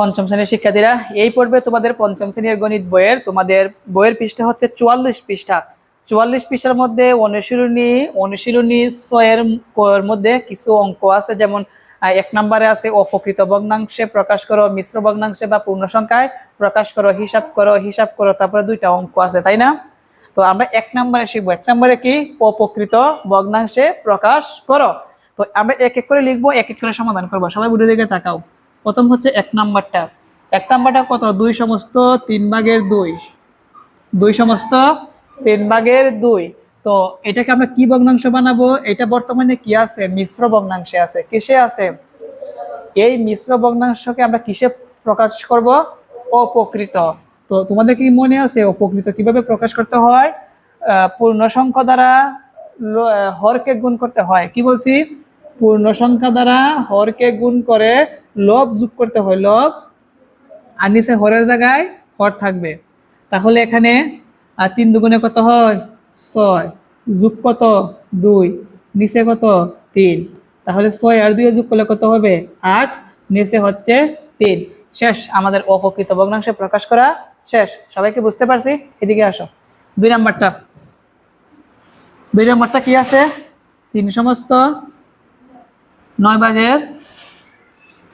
পঞ্চম শ্রেণির শিক্ষার্থীরা, এই পর্বে তোমাদের পঞ্চম শ্রেণির গণিত বইয়ের, তোমাদের বইয়ের পৃষ্ঠা হচ্ছে চুয়াল্লিশ পৃষ্ঠা। চুয়াল্লিশ পৃষ্ঠার মধ্যে অনুশীলনী অনুশীলনী ছয়ের মধ্যে কিছু অঙ্ক আছে, যেমন এক নম্বরে আছে অপকৃত ভগ্নাংশে প্রকাশ করো মিশ্র ভগ্নাংশে বা পূর্ণ সংখ্যায় প্রকাশ করো, হিসাব করো হিসাব করো, তারপরে দুইটা অঙ্ক আছে, তাই না? তো আমরা এক নম্বরে শিখব। এক নম্বরে কি? অপকৃত ভগ্নাংশে প্রকাশ করো। তো আমরা এক এক করে লিখব, এক এক করে সমাধান করব। সবাই বুড়ো দিকে তাকাও। প্রথম হচ্ছে এক নাম্বারটা। এক নাম্বারটা কত? দুই সমস্ত তিন ভাগের দুই। দুই সমস্ত তিন ভাগের দুই। তো এটাকে আমরা কি ভগ্নাংশ বানাবো? এটা বর্তমানে কি আছে? মিশ্র ভগ্নাংশে আছে। কিসে আছে? এই মিশ্র ভগ্নাংশকে আমরা কিসে প্রকাশ করব? অপকৃত তো তোমাদের কি মনে আছে? অপকৃত কীভাবে প্রকাশ করতে হয়? পূর্ণ সংখ্যা দ্বারা হরকে গুণ করতে হয়। কি বলছি? পূর্ণ সংখ্যা দ্বারা হরকে গুণ করে লব যোগ করতে হয়, লব, আর নিচে হরের জায়গায় হর থাকবে। তাহলে এখানে তিন দুগুণে কত হয়? ছয়। যোগ কত? দুই। নিচে কত? তিন। তাহলে ছয় আর দুই যোগ করলে কত হবে? আট। নিচে হচ্ছে তিন। শেষ। আমাদের অপকৃত ভগ্নাংশে প্রকাশ করা শেষ। সবাইকে বুঝতে পারছি? এদিকে আসো। দুই নাম্বারটা। দুই নাম্বারটা কি আছে? তিন সমস্ত নয় ভাগের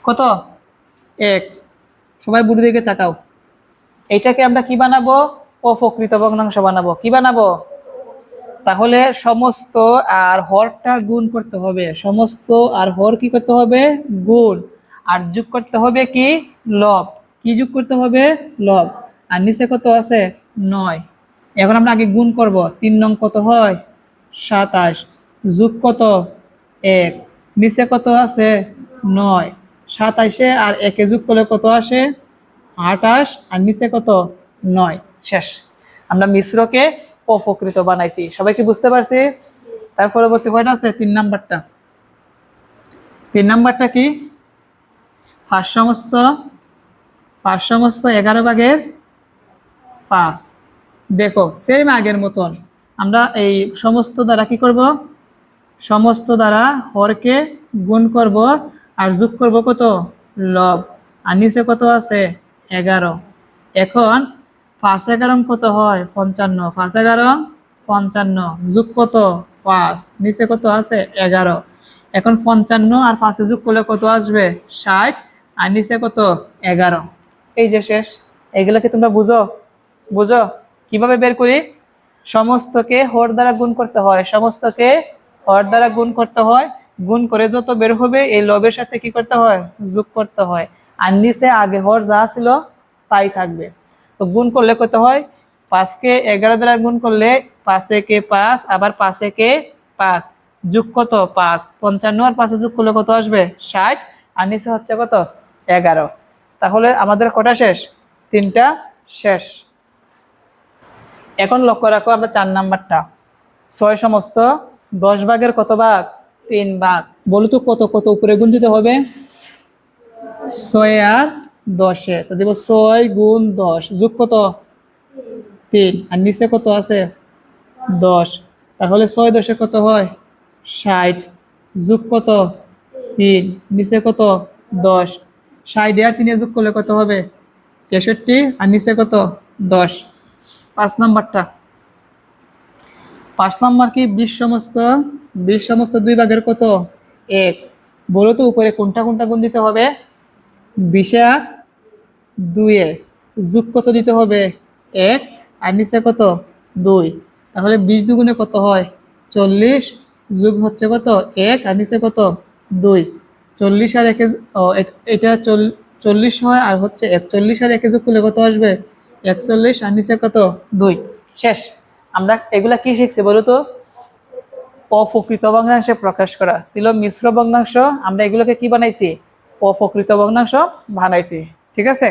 কত? এক। সবাই বুড়ি দিকে তাকাও। এইটাকে আমরা কি বানাবো? অপকৃত ভগ্নাংশ বানাবো। কি বানাবো? তাহলে সমস্ত আর হরটা গুণ করতে হবে। সমস্ত আর হর কি করতে হবে? গুণ। আর যোগ করতে হবে কি? লব। কি যোগ করতে হবে? লব। আর নিচে কত আছে? নয়। এখন আমরা আগে গুণ করব। তিন নং কত হয়? সাতাশ। যোগ কত? এক। নিচে কত আছে? নয়। সাতাইশে আর একে যোগ করলে কত আসে? আটাশ আর নিচে কত? নয়। শেষ। আমরা মিশ্রকে অপকৃত বানাইছি। সবাই কি বুঝতে পারছি? তার পরবর্তী কয়টা আছে তিন নাম্বারটা। তিন নাম্বারটা কি? পাঁচ সমস্ত পাঁচ সমস্ত এগারো ভাগের পাঁচ। দেখো সেম আগের মতন। আমরা এই সমস্ত দ্বারা কি করব? সমস্ত দ্বারা হরকে গুণ করব আর যোগ করব কত? লব। আর নিচে কত আছে? এগারো। এখন পাঁচ এগারো কত হয়? পঞ্চান্ন। পাঁচ এগারো, পঞ্চান্ন। যোগ কত? পাঁচ। নিচে কত আছে? এগারো। এখন পঞ্চান্ন আর পাঁচে যোগ করলে কত আসবে? ষাট। আর নিচে কত? এগারো। এই যে শেষ। এগুলোকে তোমরা বুঝো? বুঝো? কীভাবে বের করি? সমস্তকে হর দ্বারা গুণ করতে হয়। সমস্তকে হর দ্বারা গুণ করতে হয়। গুণ করে যত বের হবে, এই লবের সাথে কি করতে হয়? যোগ করতে হয়। আর নিচে আগে হর যা ছিল, তাই থাকবে। তো গুণ করলে কত হয়? পাঁচকে এগারো দ্বারা গুণ করলে পাঁচে কে পাঁচ, আবার পাঁচে কে পাঁচ। যুগ কত? পাঁচ। পঞ্চান্ন আর পাঁচে যোগ করলে কত আসবে? ষাট। আর নিচে হচ্ছে কত? এগারো। তাহলে আমাদের কটা শেষ? তিনটা শেষ। এখন লক্ষ্য রাখো আমরা চার নাম্বারটা। ছয় সমস্ত দশ ভাগের কত ভাগ? তিন ভাগ বলো তো কত কত উপরে গুণ দিতে হবে? ছয় আর দশে। তো দেবো ছয় গুণ দশ। যোগ কত? তিন। আর নিচে কত আছে? দশ। তাহলে ছয় দশে কত হয়? ষাট। যোগ কত? তিন। নিচে কত? দশ। ষাট আর তিনে যোগ করলে কত হবে? তেষট্টি। আর নিচে কত? দশ। পাঁচ নাম্বারটা। পাঁচ নাম্বার কি? বিশ সমস্ত বিশ সমস্ত দুই ভাগের কত? এক। বলো তো উপরে কোনটা কোনটা গুণ দিতে হবে? বিশে দুইয়ে যোগ কত দিতে হবে? এক। আর নিচে কত? দুই। তাহলে বিশ দুগুণে কত হয়? চল্লিশ। যুগ হচ্ছে কত? এক। আর নিচে কত? দুই। চল্লিশ আর একে এটা চল্লিশ হয় আর হচ্ছে একচল্লিশ আর একে যোগ করলে কত আসবে? একচল্লিশ। আর নিচে কত? দুই। শেষ। আমরা এগুলা কি শিখছি বলো তো? অপকৃত ভগ্নাংশে প্রকাশ করা। ছিল মিশ্র ভগ্নাংশ। আমরা এগুলোকে কি বানাইছি? অপকৃত ভগ্নাংশ বানাইছি। ঠিক আছে?